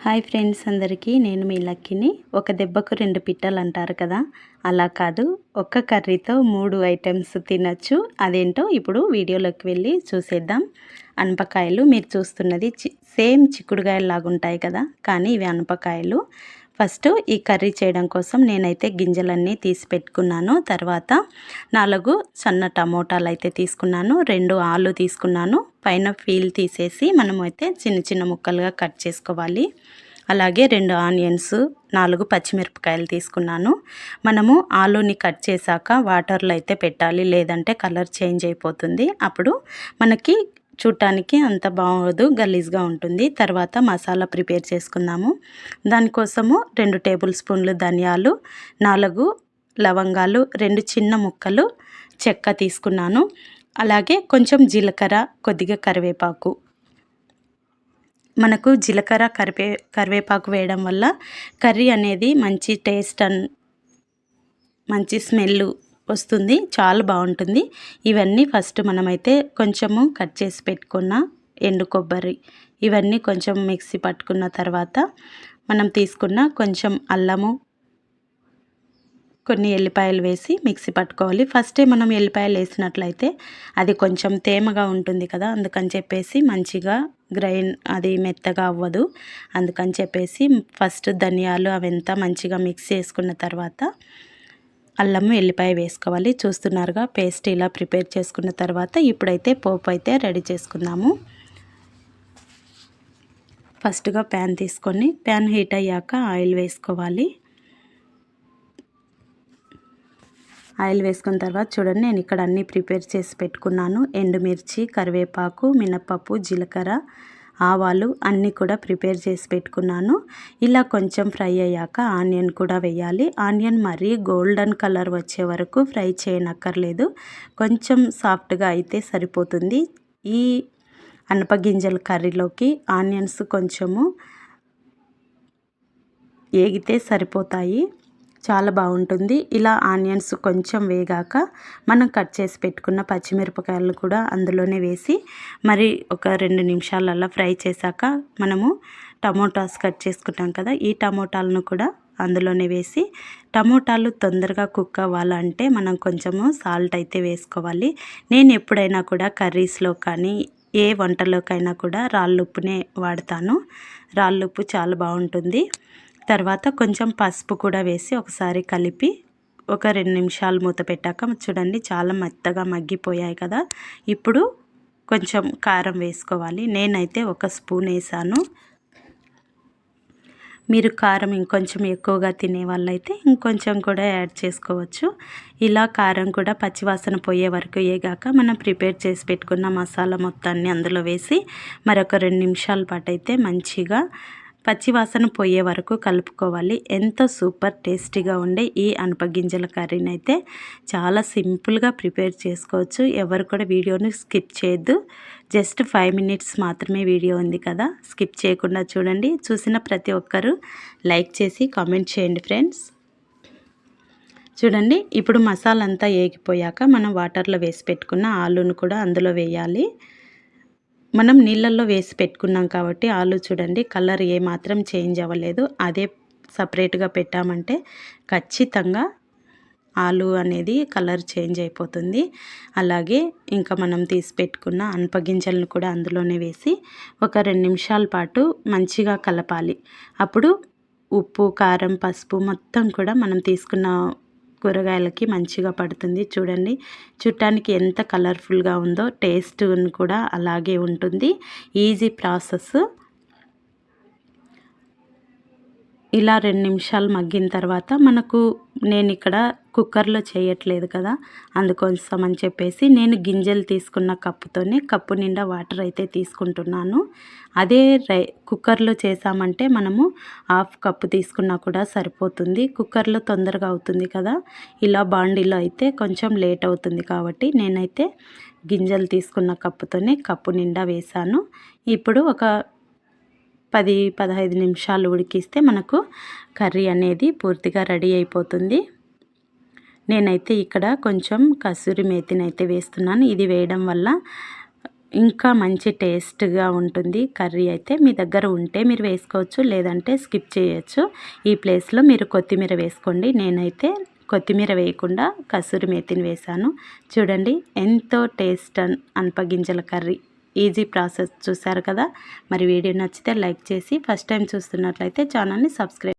Hi friends అందరికీ నేను మీ లక్కీని. ఒక దెబ్బకు రెండు పిట్టలు అంటారు కదా? అలా కాదు ఒక్క కర్రీతో మూడు ఐటమ్స్ తినచ్చు. అదేంటో ఇప్పుడు వీడియోలోకి వెళ్ళి చూసేద్దాం. అనపకాయలు మీరు చూస్తున్నది సేమ్ చిక్కుడుకాయలు ఉంటాయి కదా? కానీ ఇవి అనపకాయలు. ఫస్ట్ ఈ కర్రీ చేయడం కోసం నేనైతే గింజలన్నీ తీసి పెట్టుకున్నాను. తర్వాత నాలుగు సన్న టమోటాలు అయితే తీసుకున్నాను. రెండు ఆలు తీసుకున్నాను. పైన ఫీల్ తీసేసి మనము అయితే చిన్న చిన్న ముక్కలుగా కట్ చేసుకోవాలి. అలాగే రెండు ఆనియన్స్ నాలుగు పచ్చిమిరపకాయలు తీసుకున్నాను. మనము ఆలూని కట్ చేశాక వాటర్లో అయితే పెట్టాలి. లేదంటే కలర్ చేంజ్ అయిపోతుంది. అప్పుడు మనకి చూడటానికి అంత బాగోదు గలీజ్గా ఉంటుంది. తర్వాత మసాలా ప్రిపేర్ చేసుకుందాము. దానికోసము రెండు టేబుల్ స్పూన్లు ధనియాలు నాలుగు లవంగాలు రెండు చిన్న ముక్కలు చెక్క తీసుకున్నాను. అలాగే కొంచెం జీలకర్ర కొద్దిగా కరివేపాకు. మనకు జీలకర్ర కరివే కరివేపాకు వేయడం వల్ల కర్రీ అనేది మంచి టేస్ట్ అన్ మంచి స్మెల్ వస్తుంది. చాలా బాగుంటుంది. ఇవన్నీ ఫస్ట్ మనమైతే కొంచెము కట్ చేసి పెట్టుకున్న ఎండు కొబ్బరి ఇవన్నీ కొంచెం మిక్సీ పట్టుకున్న తర్వాత మనం తీసుకున్న కొంచెం అల్లము కొన్ని ఎల్లిపాయలు వేసి మిక్సీ పట్టుకోవాలి. ఫస్టే మనం ఎల్లిపాయలు వేసినట్లయితే అది కొంచెం తేమగా ఉంటుంది కదా అందుకని చెప్పేసి మంచిగా గ్రైండ్ అది మెత్తగా అవ్వదు. అందుకని చెప్పేసి ఫస్ట్ ధనియాలు అవంతా మంచిగా మిక్స్ చేసుకున్న తర్వాత అల్లము ఎల్లిపాయ వేసుకోవాలి. చూస్తున్నారుగా పేస్ట్ ఇలా ప్రిపేర్ చేసుకున్న తర్వాత ఇప్పుడైతే పోపు అయితే రెడీ చేసుకుందాము. ఫస్ట్గా ప్యాన్ తీసుకొని ప్యాన్ హీట్ అయ్యాక ఆయిల్ వేసుకోవాలి. ఆయిల్ వేసుకున్న తర్వాత చూడండి నేను ఇక్కడ అన్నీ ప్రిపేర్ చేసి పెట్టుకున్నాను. ఎండుమిర్చి కరివేపాకు మినప్పప్పు జీలకర్ర ఆవాలు అన్నీ కూడా ప్రిపేర్ చేసి పెట్టుకున్నాను. ఇలా కొంచెం ఫ్రై అయ్యాక ఆనియన్ కూడా వేయాలి. ఆనియన్ మరీ గోల్డెన్ కలర్ వచ్చే వరకు ఫ్రై చేయనక్కర్లేదు. కొంచెం సాఫ్ట్గా అయితే సరిపోతుంది. ఈ అనపగింజల కర్రీలోకి ఆనియన్స్ కొంచెము ఏగితే సరిపోతాయి. చాలా బాగుంటుంది. ఇలా ఆనియన్స్ కొంచెం వేగాక మనం కట్ చేసి పెట్టుకున్న పచ్చిమిరపకాయలు కూడా అందులోనే వేసి మరి ఒక రెండు నిమిషాలల్లా ఫ్రై చేశాక మనము టమోటాస్ కట్ చేసుకుంటాం కదా ఈ టమోటాలను కూడా అందులోనే వేసి టమోటాలు తొందరగా కుక్ అవ్వాలంటే మనం కొంచెము సాల్ట్ అయితే వేసుకోవాలి. నేను ఎప్పుడైనా కూడా కర్రీస్లో కానీ ఏ వంటలోకైనా కూడా రాళ్ళుప్పునే వాడతాను. రాళ్ళుప్పు చాలా బాగుంటుంది. తర్వాత కొంచెం పసుపు కూడా వేసి ఒకసారి కలిపి ఒక రెండు నిమిషాలు మూత పెట్టాక చూడండి చాలా మెత్తగా మగ్గిపోయాయి కదా. ఇప్పుడు కొంచెం కారం వేసుకోవాలి. నేనైతే ఒక స్పూన్ వేసాను. మీరు కారం ఇంకొంచెం ఎక్కువగా తినే వాళ్ళైతే ఇంకొంచెం కూడా యాడ్ చేసుకోవచ్చు. ఇలా కారం కూడా పచ్చివాసన పోయే వరకు ఏగాక మనం ప్రిపేర్ చేసి పెట్టుకున్న మసాలా మొత్తాన్ని అందులో వేసి మరొక రెండు నిమిషాల పాటు అయితే మంచిగా పచ్చివాసన పోయే వరకు కలుపుకోవాలి. ఎంతో సూపర్ టేస్టీగా ఉండే ఈ అనపగింజల కర్రీని అయితే చాలా సింపుల్గా ప్రిపేర్ చేసుకోవచ్చు. ఎవరు కూడా వీడియోని స్కిప్ చేయొద్దు. జస్ట్ ఫైవ్ మినిట్స్ మాత్రమే వీడియో ఉంది కదా స్కిప్ చేయకుండా చూడండి. చూసిన ప్రతి ఒక్కరూ లైక్ చేసి కామెంట్ చేయండి ఫ్రెండ్స్. చూడండి ఇప్పుడు మసాలంతా ఏగిపోయాక మనం వాటర్లో వేసి పెట్టుకున్న ఆలూను కూడా అందులో వేయాలి. మనం నీళ్ళల్లో వేసి పెట్టుకున్నాం కాబట్టి ఆలు చూడండి కలర్ ఏమాత్రం చేంజ్ అవ్వలేదు. అదే సపరేట్గా పెట్టామంటే ఖచ్చితంగా ఆలు అనేది కలర్ చేంజ్ అయిపోతుంది. అలాగే ఇంకా మనం తీసి పెట్టుకున్న అనపగింజలను కూడా అందులోనే వేసి ఒక రెండు నిమిషాల పాటు మంచిగా కలపాలి. అప్పుడు ఉప్పు కారం పసుపు మొత్తం కూడా మనం తీసుకున్న కూరగాయలకి మంచిగా పడుతుంది. చూడండి చూడటానికి ఎంత కలర్ఫుల్గా ఉందో టేస్ట్ కూడా అలాగే ఉంటుంది. ఈజీ ప్రాసెస్ ఇలా రెండు నిమిషాలు మగ్గిన తర్వాత మనకు నేను ఇక్కడ కుక్కర్లో చేయట్లేదు కదా అందుకోసం అని చెప్పేసి నేను గింజలు తీసుకున్న కప్పుతోనే కప్పు నిండా వాటర్ అయితే తీసుకుంటున్నాను. అదే రై కుక్కర్లో చేసామంటే మనము హాఫ్ కప్పు తీసుకున్నా కూడా సరిపోతుంది. కుక్కర్లో తొందరగా అవుతుంది కదా ఇలా బాండీలో అయితే కొంచెం లేట్ అవుతుంది కాబట్టి నేనైతే గింజలు తీసుకున్న కప్పుతోనే కప్పు నిండా వేసాను ఇప్పుడు ఒక పది పదహైదు నిమిషాలు ఉడికిస్తే మనకు కర్రీ అనేది పూర్తిగా రెడీ అయిపోతుంది. నేనైతే ఇక్కడ కొంచెం కసూరి మేతిని అయితే వేస్తున్నాను. ఇది వేయడం వల్ల ఇంకా మంచి టేస్ట్గా ఉంటుంది కర్రీ అయితే. మీ దగ్గర ఉంటే మీరు వేసుకోవచ్చు లేదంటే స్కిప్ చేయొచ్చు. ఈ ప్లేస్లో మీరు కొత్తిమీర వేసుకోండి. నేనైతే కొత్తిమీర వేయకుండా కసూరి మేతిని వేశాను. చూడండి ఎంతో టేస్ట్ అనపగింజల కర్రీ. ఈజీ ప్రాసెస్ చూసారు కదా? మరి వీడియో నచ్చితే లైక్ చేసి ఫస్ట్ టైం చూస్తున్నట్లయితే ఛానల్ని సబ్స్క్రైబ్